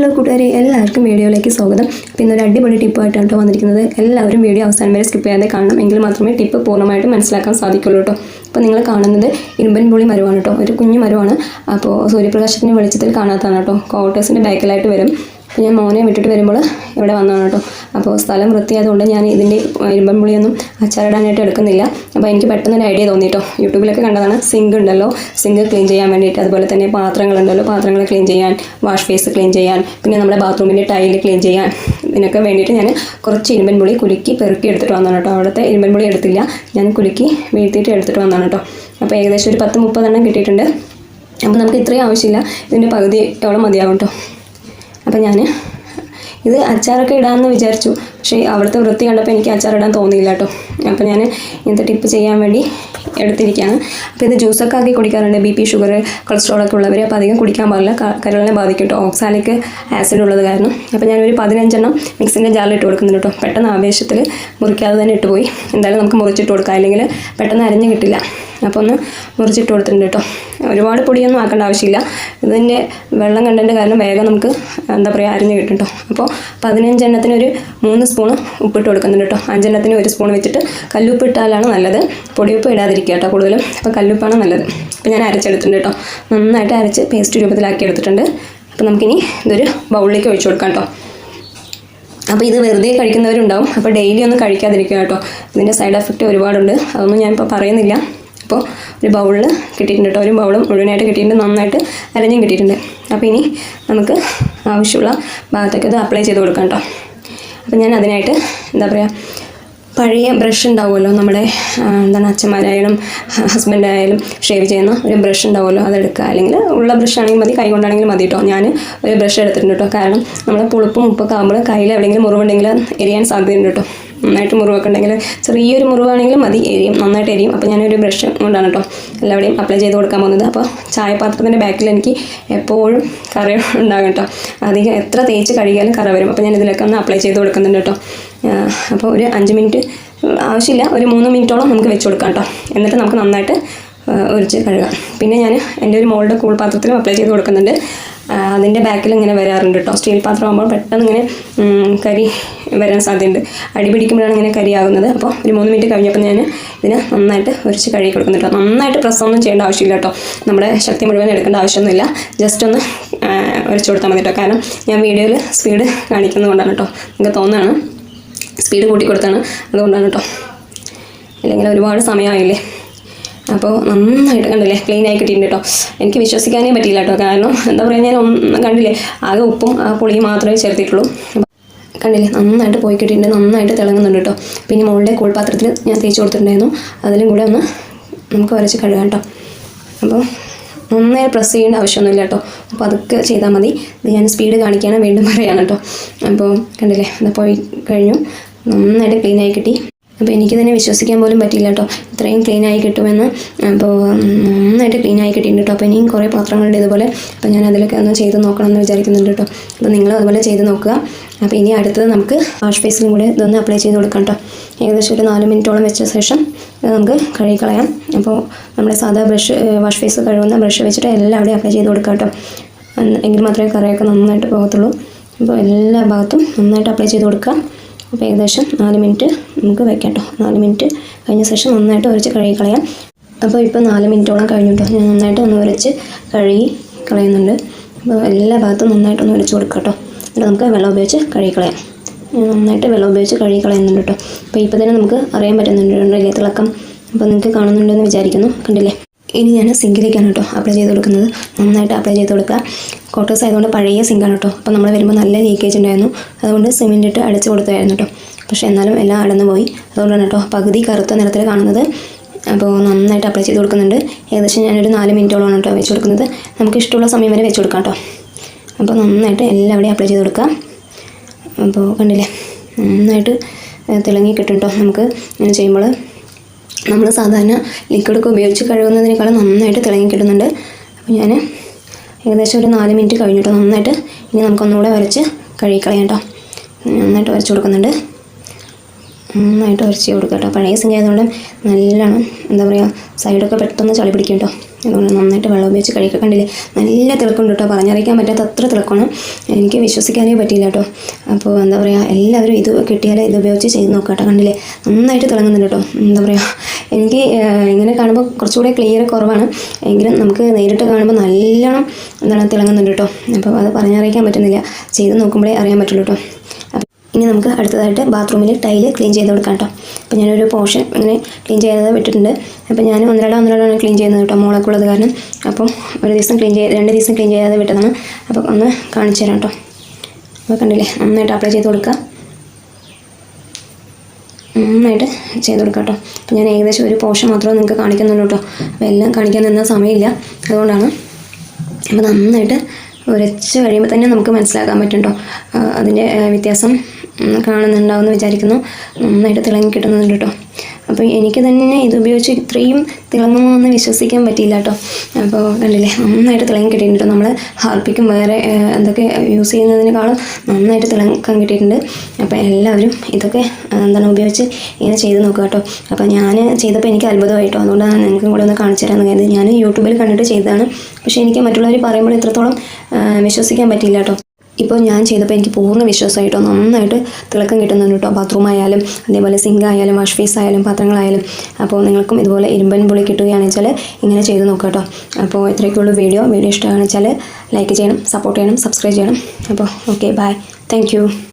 Hello കൂട്ടുകാരെ എല്ലാവർക്കും വീഡിയോയിലേക്ക് സ്വാഗതം. അപ്പോൾ ഇന്നൊരു അടിപൊളി ടിപ്പായിട്ടാണ് കേട്ടോ വന്നിരിക്കുന്നത്. എല്ലാവരും വീഡിയോ അവസാനം വരെ സ്കിപ്പ് ചെയ്യാതെ കാണണം. എങ്കിൽ മാത്രമേ ടിപ്പ് പൂർണമായിട്ട് മനസ്സിലാക്കാൻ സാധിക്കുള്ളൂ കേട്ടോ. അപ്പോൾ നിങ്ങൾ കാണുന്നത് ഇരുമ്പൻ പുളി മരമാണ് കേട്ടോ. ഒരു കുഞ്ഞു മരമാണ്. അപ്പോൾ സൂര്യപ്രകാശത്തിന്റെ വെളിച്ചത്തിൽ കാണാത്തതാണ് കേട്ടോ. ക്വാർട്ടേഴ്സിന്റെ ബാക്കിലായിട്ട് വരും. ഞാൻ മോനെ വിട്ടിട്ട് വരുമ്പോൾ ഇവിടെ വന്നതാണ് കേട്ടോ. അപ്പോൾ സ്ഥലം വൃത്തിയായതുകൊണ്ട് ഞാൻ ഇതിന്റെ ഇരുമ്പൻ പുളിയൊന്നും അച്ചാറിടാനായിട്ട് എടുക്കുന്നില്ല. അപ്പോൾ എനിക്ക് പെട്ടെന്ന് ഒരു ഐഡിയ തോന്നി കേട്ടോ. യൂട്യൂബിലൊക്കെ കണ്ടതാണ് സിങ്ക് ഉണ്ടല്ലോ. സിങ്ക് ക്ലീൻ ചെയ്യാൻ വേണ്ടിയിട്ട്. അതുപോലെ തന്നെ പാത്രങ്ങളുണ്ടല്ലോ. പാത്രങ്ങൾ ക്ലീൻ ചെയ്യാൻ വാഷ് ഫേസ് ക്ലീൻ ചെയ്യാൻ പിന്നെ നമ്മുടെ ബാത്റൂമിന്റെ ടൈൽ ക്ലീൻ ചെയ്യാൻ ഇതിനൊക്കെ വേണ്ടിയിട്ട് ഞാൻ കുറച്ച് ഇരുമ്പൻ പുളി കുലുക്കി പെറുക്കി എടുത്തിട്ട് വന്നതാണ് കേട്ടോ. അവിടുത്തെ ഇരുമ്പൻ പുളി എടുത്തില്ല. ഞാൻ കുലുക്കി വീഴ്ത്തിയിട്ട് എടുത്തിട്ട് വന്നതാണ് കേട്ടോ. അപ്പോൾ ഏകദേശം ഒരു പത്ത് മുപ്പതെണ്ണം കിട്ടിയിട്ടുണ്ട്. അപ്പോൾ നമുക്ക് ഇത്രയും ആവശ്യമില്ല. ഇതിന്റെ പകുതിയോളം മതിയാകും കേട്ടോ. അപ്പോൾ ഞാൻ ഇത് അച്ചാറൊക്കെ ഇടാമെന്ന് വിചാരിച്ചു. പക്ഷേ അവിടുത്തെ വൃത്തി കണ്ടപ്പോൾ എനിക്ക് അച്ചാറിടാൻ തോന്നിയില്ല കേട്ടോ അപ്പോൾ ഞാൻ ഇങ്ങനത്തെ ടിപ്പ് ചെയ്യാൻ വേണ്ടി എടുത്തിരിക്കുകയാണ് അപ്പോൾ ഇത് ജ്യൂസൊക്കെ ആക്കി കുടിക്കാറുണ്ട്. ബി പി ഷുഗർ കൊളസ്ട്രോൾ ഒക്കെ ഉള്ളവർ അപ്പോൾ അധികം കുടിക്കാൻ പാടില്ല. കരളിനെ ബാധിക്കും കേട്ടോ ഓക്സാലിക് ആസിഡ് ഉള്ളത് കാരണം. അപ്പോൾ ഞാനൊരു പതിനഞ്ചെണ്ണം മിക്സിന്റെ ജാറിൽ ഇട്ട് കൊടുക്കുന്നുണ്ട് കേട്ടോ പെട്ടെന്ന് ആവേശത്തിൽ മുറിക്കാതെ തന്നെ ഇട്ടുപോയി. എന്തായാലും നമുക്ക് മുറിച്ചിട്ട് കൊടുക്കാം. അല്ലെങ്കിൽ പെട്ടെന്ന് അരിഞ്ഞ് കിട്ടില്ല. അപ്പോൾ ഒന്ന് മുറിച്ചിട്ട് കൊടുത്തിട്ടുണ്ട് കേട്ടോ ഒരുപാട് പൊടിയൊന്നും ആക്കേണ്ട ആവശ്യമില്ല. ഇതിന്റെ വെള്ളം കണ്ടതിന്റെ കാരണം വേഗം നമുക്ക് എന്താ പറയുക അരിഞ്ഞ് കിട്ടും കേട്ടോ അപ്പോൾ പതിനഞ്ചെണ്ണത്തിന് ഒരു മൂന്ന് സ്പൂൺ ഉപ്പിട്ട് കൊടുക്കുന്നുണ്ട് കേട്ടോ അഞ്ചെണ്ണത്തിന് ഒരു സ്പൂൺ വെച്ചിട്ട് കല്ലുപ്പ് ഇട്ടാലാണ് നല്ലത്. പൊടിയുപ്പ് ഇടാതിരിക്കുക കേട്ടോ കൂടുതലും. അപ്പോൾ കല്ലുപ്പാണ് നല്ലത്. അപ്പോൾ ഞാൻ അരച്ചെടുത്തിട്ടുണ്ട് കേട്ടോ നന്നായിട്ട് അരച്ച് പേസ്റ്റ് രൂപത്തിലാക്കി എടുത്തിട്ടുണ്ട്. അപ്പോൾ നമുക്കിനി ഇതൊരു ബൗളിലേക്ക് ഒഴിച്ചു കൊടുക്കാം കേട്ടോ അപ്പോൾ ഇത് വെറുതെ കഴിക്കുന്നവരുണ്ടാവും. അപ്പോൾ ഡെയിലി ഒന്നും കഴിക്കാതിരിക്കുക കേട്ടോ ഇതിന്റെ സൈഡ് എഫക്റ്റ് ഒരുപാടുണ്ട്. അതൊന്നും ഞാനിപ്പോൾ പറയുന്നില്ല. അപ്പോൾ ഒരു ബൗളിൽ കിട്ടിയിട്ടുണ്ട് കേട്ടോ. ഒരു ബൗളും മുഴുവനായിട്ട് കിട്ടിയിട്ടുണ്ട്. നന്നായിട്ട് അരഞ്ഞും കിട്ടിയിട്ടുണ്ട്. അപ്പോൾ ഇനി നമുക്ക് ആവശ്യമുള്ള ഭാഗത്തേക്ക് ഇത് അപ്ലൈ ചെയ്ത് കൊടുക്കാം കേട്ടോ. അപ്പോൾ ഞാൻ അതിനായിട്ട് എന്താ പറയുക പഴയ ബ്രഷ് ഉണ്ടാവുമല്ലോ. നമ്മുടെ എന്താണ് അച്ഛന്മാരായാലും ഹസ്ബൻഡായാലും ഷേവ് ചെയ്യുന്ന ഒരു ബ്രഷ് ഉണ്ടാവുമല്ലോ. അതെടുക്കുക അല്ലെങ്കിൽ ഉള്ള ബ്രഷ് ആണെങ്കിൽ മതി. കൈ കൊണ്ടാണെങ്കിലും മതി കേട്ടോ. ഞാൻ ഒരു ബ്രഷ് എടുത്തിട്ടുണ്ട് കേട്ടോ. കാരണം നമ്മൾ പുളിപ്പും ഉപ്പൊക്കെ ആകുമ്പോൾ കയ്യിൽ എവിടെയെങ്കിലും മുറിവുണ്ടെങ്കിൽ എരിയാൻ സാധ്യതയുണ്ട് കേട്ടോ. നന്നായിട്ട് മുറിവൊക്കെ ഉണ്ടെങ്കിൽ ചെറിയൊരു മുറിവാണെങ്കിലും മതി എരിയും നന്നായിട്ട് എരിയും. അപ്പോൾ ഞാനൊരു ബ്രഷ് കൊണ്ടാണ് കേട്ടോ എല്ലാവരെയും അപ്ലൈ ചെയ്ത് കൊടുക്കാൻ പോകുന്നത്. അപ്പോൾ ചായപാത്രത്തിന്റെ ബാക്കിൽ എനിക്ക് എപ്പോഴും കറി ഉണ്ടാകും കേട്ടോ അധികം എത്ര തേച്ച് കഴുകിയാലും കറ വരും. അപ്പോൾ ഞാൻ ഇതിലൊക്കെ ഒന്ന് അപ്ലൈ ചെയ്ത് കൊടുക്കുന്നുണ്ട് കേട്ടോ അപ്പോൾ ഒരു അഞ്ച് മിനിറ്റ് ആവശ്യമില്ല. ഒരു മൂന്ന് മിനിറ്റോളം നമുക്ക് വെച്ച് കൊടുക്കാം കേട്ടോ എന്നിട്ട് നമുക്ക് നന്നായിട്ട് ഒഴിച്ച് കഴുകാം. പിന്നെ ഞാൻ എന്റെ ഒരു മോളുടെ കൂൾ പാത്രത്തിലും അപ്ലൈ ചെയ്ത് കൊടുക്കുന്നുണ്ട്. അതിന്റെ ബാക്കിൽ ഇങ്ങനെ വരാറുണ്ട് കേട്ടോ സ്റ്റീൽ പാത്രം ആകുമ്പോൾ പെട്ടെന്ന് ഇങ്ങനെ കരി വരാൻ സാധ്യതയുണ്ട്. അടി പിടിക്കുമ്പോഴാണ് ഇങ്ങനെ കരിയാകുന്നത്. അപ്പോൾ ഒരു മൂന്ന് മിനിറ്റ് കഴിഞ്ഞപ്പോൾ ഞാൻ ഇതിനെ നന്നായിട്ട് ഉരച്ച് കഴുകി കൊടുക്കുന്നുണ്ട് കേട്ടോ നന്നായിട്ട് പ്രസ്സൊന്നും ചെയ്യേണ്ട ആവശ്യമില്ല കേട്ടോ നമ്മുടെ ശക്തി മുഴുവൻ എടുക്കേണ്ട ആവശ്യമൊന്നുമില്ല. ജസ്റ്റ് ഒന്ന് ഉരച്ച് കൊടുത്താൽ മതി കേട്ടോ കാരണം ഞാൻ വീഡിയോയിൽ സ്പീഡ് കാണിക്കുന്നതുകൊണ്ടാണ് കേട്ടോ നിങ്ങൾക്ക് തോന്നുകയാണ് സ്പീഡ് കൂട്ടി കൊടുത്താണ്. അതുകൊണ്ടാണ് കേട്ടോ അല്ലെങ്കിൽ ഒരുപാട് സമയമായില്ലേ? അപ്പോൾ നന്നായിട്ട് കണ്ടില്ലേ? ക്ലീൻ ആയി കിട്ടിയിട്ടുണ്ട് കേട്ടോ. എനിക്ക് വിശ്വസിക്കാനേ പറ്റിയില്ല കേട്ടോ. കാരണം എന്താ പറയുക ഞാൻ ഒന്നും കണ്ടില്ലേ? ആകെ ഉപ്പും ആ പുളിയും മാത്രമേ ചേർത്തിട്ടുള്ളൂ. കണ്ടില്ലേ? നന്നായിട്ട് പോയി കിട്ടിയിട്ടുണ്ട്. നന്നായിട്ട് തിളങ്ങുന്നുണ്ട് കേട്ടോ. പിന്നെ മുകളിലെ കൂൾപാത്രത്തിൽ ഞാൻ തേച്ച് കൊടുത്തിട്ടുണ്ടായിരുന്നു. അതിലും കൂടെ ഒന്ന് നമുക്ക് വരച്ച് കഴുകാം കേട്ടോ. അപ്പോൾ നന്നായി പ്രസ് ചെയ്യേണ്ട ആവശ്യമൊന്നുമില്ല കേട്ടോ. അപ്പോൾ അതൊക്കെ ചെയ്താൽ മതി. ഞാൻ സ്പീഡ് കാണിക്കാനും വീണ്ടും പറയാണ് കേട്ടോ. അപ്പോൾ കണ്ടില്ലേ? അത് പോയി കഴിഞ്ഞു. നന്നായിട്ട് ക്ലീനായി കിട്ടി. അപ്പോൾ എനിക്ക് തന്നെ വിശ്വസിക്കാൻ പോലും പറ്റിയില്ല കേട്ടോ. ഇത്രയും ക്ലീൻ ആയി കിട്ടുമെന്ന്. അപ്പോൾ നന്നായിട്ട് ക്ലീൻ ആയി കിട്ടിയിട്ടുണ്ട് കേട്ടോ. അപ്പോൾ ഇനിയും കുറേ പാത്രങ്ങളുണ്ട് ഇതുപോലെ. അപ്പോൾ ഞാൻ അതിലൊക്കെ ഒന്ന് ചെയ്ത് നോക്കണം എന്ന് വിചാരിക്കുന്നുണ്ട് കേട്ടോ. അപ്പോൾ നിങ്ങൾ അതുപോലെ ചെയ്ത് നോക്കുക. അപ്പോൾ ഇനി അടുത്തത് നമുക്ക് വാഷ് ഫേസിലും കൂടെ ഇതൊന്ന് അപ്ലൈ ചെയ്ത് കൊടുക്കാം കേട്ടോ. ഏകദേശം ഒരു നാല് മിനിറ്റോളം വെച്ച ശേഷം നമുക്ക് കഴുകിക്കളയാം. അപ്പോൾ നമ്മുടെ സാധാ ബ്രഷ് വാഷ് ഫേസ് കഴുകുന്ന ബ്രഷ് വെച്ചിട്ട് എല്ലാം എല്ലാവിടെയും അപ്ലൈ ചെയ്ത് കൊടുക്കാം കേട്ടോ. എങ്കിൽ മാത്രമേ കറയൊക്കെ നന്നായിട്ട് പോകത്തുള്ളൂ. അപ്പോൾ എല്ലാ ഭാഗത്തും നന്നായിട്ട് അപ്ലൈ ചെയ്ത് കൊടുക്കുക. അപ്പോൾ ഏകദേശം നാല് മിനിറ്റ് നമുക്ക് വെക്കാം കേട്ടോ നാല് മിനിറ്റ് കഴിഞ്ഞ ശേഷം നന്നായിട്ട് ഉരച്ച് കഴുകി കളയാം അപ്പോൾ ഇപ്പോൾ നാല് മിനിറ്റോളം കഴിഞ്ഞു കേട്ടോ ഞാൻ നന്നായിട്ട് ഒന്ന് ഉരച്ച് കഴുകി കളയുന്നുണ്ട് അപ്പോൾ എല്ലാ ഭാഗത്തും നന്നായിട്ട് ഒന്ന് ഉരച്ച് കൊടുക്കാം കേട്ടോ എന്നിട്ട് നമുക്ക് വെള്ളം ഉപയോഗിച്ച് കഴുകി കളയാം നന്നായിട്ട് വെള്ളം ഉപയോഗിച്ച് കഴുകി കളയുന്നുണ്ട് കേട്ടോ അപ്പോൾ ഇപ്പോൾ തന്നെ നമുക്ക് അറിയാൻ പറ്റുന്നുണ്ട്. തിളക്കം അപ്പോൾ നിങ്ങൾക്ക് കാണുന്നുണ്ടെന്ന് വിചാരിക്കുന്നു. കണ്ടില്ലേ? ഇനി ഞാൻ സിങ്കിലേക്കാണ് കേട്ടോ അപ്ലൈ ചെയ്ത് കൊടുക്കുന്നത്. നന്നായിട്ട് അപ്ലൈ ചെയ്ത് കൊടുക്കുക. കോട്ടേഴ്സ് ആയതുകൊണ്ട് പഴയ സിങ്കാണ് കേട്ടോ. അപ്പോൾ നമ്മൾ വരുമ്പോൾ നല്ല ലീക്കേജ് ഉണ്ടായിരുന്നു. അതുകൊണ്ട് സിമെന്റ് ഇട്ട് അടച്ച് കൊടുത്തായിരുന്നു കേട്ടോ. പക്ഷേ എന്നാലും എല്ലാം അടന്നു പോയി. അതുകൊണ്ടാണ് കേട്ടോ പകുതി കറുത്ത നിറത്തിൽ കാണുന്നത്. അപ്പോൾ നന്നായിട്ട് അപ്ലൈ ചെയ്ത് കൊടുക്കുന്നുണ്ട്. ഏകദേശം ഞാനൊരു നാല് മിനിറ്റോളമാണ് കേട്ടോ വെച്ച് കൊടുക്കുന്നത്. നമുക്ക് ഇഷ്ടമുള്ള സമയം വരെ വെച്ച് കൊടുക്കാം കേട്ടോ. അപ്പോൾ നന്നായിട്ട് എല്ലാവിടെയും അപ്ലൈ ചെയ്ത് കൊടുക്കാം അപ്പോൾ കണ്ടില്ലേ? നന്നായിട്ട് തിളങ്ങി കിട്ടും കേട്ടോ നമുക്ക് ഇങ്ങനെ ചെയ്യുമ്പോൾ. നമ്മൾ സാധാരണ ലിക്വിഡൊക്കെ ഉപയോഗിച്ച് കഴുകുന്നതിനേക്കാളും നന്നായിട്ട് തിളങ്ങി കിട്ടുന്നുണ്ട് അപ്പോൾ ഞാൻ ഏകദേശം ഒരു നാല് മിനിറ്റ് കഴിഞ്ഞിട്ട് നന്നായിട്ട് ഇനി നമുക്കൊന്നുകൂടെ വരച്ച് കഴുകിക്കളയാം കേട്ടോ നന്നായിട്ട് വരച്ച് കൊടുക്കുന്നുണ്ട്. നന്നായിട്ട് ഉരച്ച് കൊടുക്കുക കേട്ടോ. പഴയ സിങ്ക് ആയതുകൊണ്ട് നല്ലോണം എന്താ പറയുക സൈഡൊക്കെ പെട്ടെന്ന് ചളി പിടിക്കും കേട്ടോ. അതുകൊണ്ട് നന്നായിട്ട് വെള്ളം ഉപയോഗിച്ച് കഴിക്കുക കണ്ടില്ലേ? നല്ല തിളക്കുണ്ട് കേട്ടോ. പറഞ്ഞറിയിക്കാൻ പറ്റാത്ത അത്ര തിളക്കമാണ്. എനിക്ക് വിശ്വസിക്കാനേ പറ്റിയില്ല കേട്ടോ. അപ്പോൾ എന്താ പറയുക എല്ലാവരും ഇത് കിട്ടിയാൽ ഇത് ഉപയോഗിച്ച് ചെയ്ത് നോക്കാം കേട്ടോ. കണ്ടില്ലേ? നന്നായിട്ട് തിളങ്ങുന്നുണ്ട് കേട്ടോ. എന്താ പറയുക എനിക്ക് ഇങ്ങനെ കാണുമ്പോൾ കുറച്ചുകൂടെ ക്ലിയർ കുറവാണ്. എങ്കിലും നമുക്ക് നേരിട്ട് കാണുമ്പോൾ നല്ലോണം എന്താണ് തിളങ്ങുന്നുണ്ട് കേട്ടോ. അപ്പോൾ അത് പറഞ്ഞറിയിക്കാൻ പറ്റുന്നില്ല. ചെയ്ത് നോക്കുമ്പോഴേ അറിയാൻ പറ്റുള്ളൂ കേട്ടോ. ഇനി നമുക്ക് അടുത്തതായിട്ട് ബാത്റൂമിൽ ടൈൽ ക്ലീൻ ചെയ്ത് കൊടുക്കാം കേട്ടോ. അപ്പോൾ ഞാനൊരു പോർഷൻ ഇങ്ങനെ ക്ലീൻ ചെയ്തത് വിട്ടിട്ടുണ്ട്. അപ്പോൾ ഞാൻ ഒന്നരട ഒന്നരടാണ് ക്ലീൻ ചെയ്യുന്നത് കേട്ടോ മോളൊക്കെ ഉള്ളത് കാരണം. അപ്പം ഒരു ദിവസം ക്ലീൻ ചെയ്ത് രണ്ട് ദിവസം ക്ലീൻ ചെയ്യാതെ വിട്ടതാണ്. അപ്പോൾ ഒന്ന് കാണിച്ചു തരാം കേട്ടോ. അപ്പോൾ കണ്ടില്ലേ നന്നായിട്ട് അപ്ലൈ ചെയ്ത് കൊടുക്കുക നന്നായിട്ട് ചെയ്ത് കൊടുക്കാം കേട്ടോ. അപ്പോൾ ഞാൻ ഏകദേശം ഒരു പോർഷൻ മാത്രമേ നിങ്ങൾക്ക് കാണിക്കുന്നുള്ളൂ കേട്ടോ. അപ്പോൾ എല്ലാം കാണിക്കാൻ നിന്ന സമയമില്ല. അതുകൊണ്ടാണ് അപ്പോൾ നന്നായിട്ട് ഉരച്ച് കഴിയുമ്പോൾ തന്നെ നമുക്ക് മനസ്സിലാക്കാൻ പറ്റും കേട്ടോ. അതിന്റെ വ്യത്യാസം കാണുന്നുണ്ടാവുമെന്ന് വിചാരിക്കുന്നു. നന്നായിട്ട് തിളങ്ങി കിട്ടുന്നുണ്ട് കേട്ടോ അപ്പോൾ എനിക്ക് തന്നെ ഇതുപയോഗിച്ച് ഇത്രയും തിളങ്ങുമെന്ന് വിശ്വസിക്കാൻ പറ്റിയില്ല കേട്ടോ അപ്പോൾ കണ്ടില്ലേ നന്നായിട്ട് തിളങ്ങി കിട്ടിയിട്ടുണ്ട് നമ്മൾ ഹാർപ്പിക്കും വേറെ എന്തൊക്കെ യൂസ് ചെയ്യുന്നതിനേക്കാളും നന്നായിട്ട് തിളങ്ങാൻ കിട്ടിയിട്ടുണ്ട്. അപ്പോൾ എല്ലാവരും ഇതൊക്കെ എന്താണ് ഉപയോഗിച്ച് ഇങ്ങനെ ചെയ്ത് നോക്കുക കേട്ടോ അപ്പോൾ ഞാൻ ചെയ്തപ്പോൾ എനിക്ക് അത്ഭുതമായിട്ടോ അതുകൊണ്ടാണ് നിങ്ങൾക്കും കൂടെ ഒന്ന് കാണിച്ചു തരാമെന്ന് കരുതി ഞാൻ യൂട്യൂബിൽ കണ്ടിട്ട് ചെയ്തതാണ്. പക്ഷേ എനിക്ക് മറ്റുള്ളവർ പറയുമ്പോൾ ഇത്രത്തോളം വിശ്വസിക്കാൻ പറ്റിയില്ല കേട്ടോ ഇപ്പോൾ ഞാൻ ചെയ്തപ്പോൾ എനിക്ക് പൂർണ വിശ്വാസമായിട്ടോ നന്നായിട്ട് തിളക്കം കിട്ടുന്നുണ്ട് കേട്ടോ. ബാത്റൂം ആയാലും അതേപോലെ സിങ്ക് ആയാലും വാഷ് ഫേസ് ആയാലും പാത്രങ്ങളായാലും. അപ്പോൾ നിങ്ങൾക്കും ഇതുപോലെ ഇരുമ്പൻ പുളി കിട്ടുകയാണെന്ന് വെച്ചാൽ ഇങ്ങനെ ചെയ്ത് നോക്കുക കേട്ടോ. അപ്പോൾ ഇത്രയൊക്കെയുള്ളൂ വീഡിയോ വീഡിയോ ഇഷ്ടമാണെന്ന് വെച്ചാൽ ലൈക്ക് ചെയ്യണം സപ്പോർട്ട് ചെയ്യണം സബ്സ്ക്രൈബ് ചെയ്യണം. അപ്പോൾ ഓക്കെ ബൈ താങ്ക്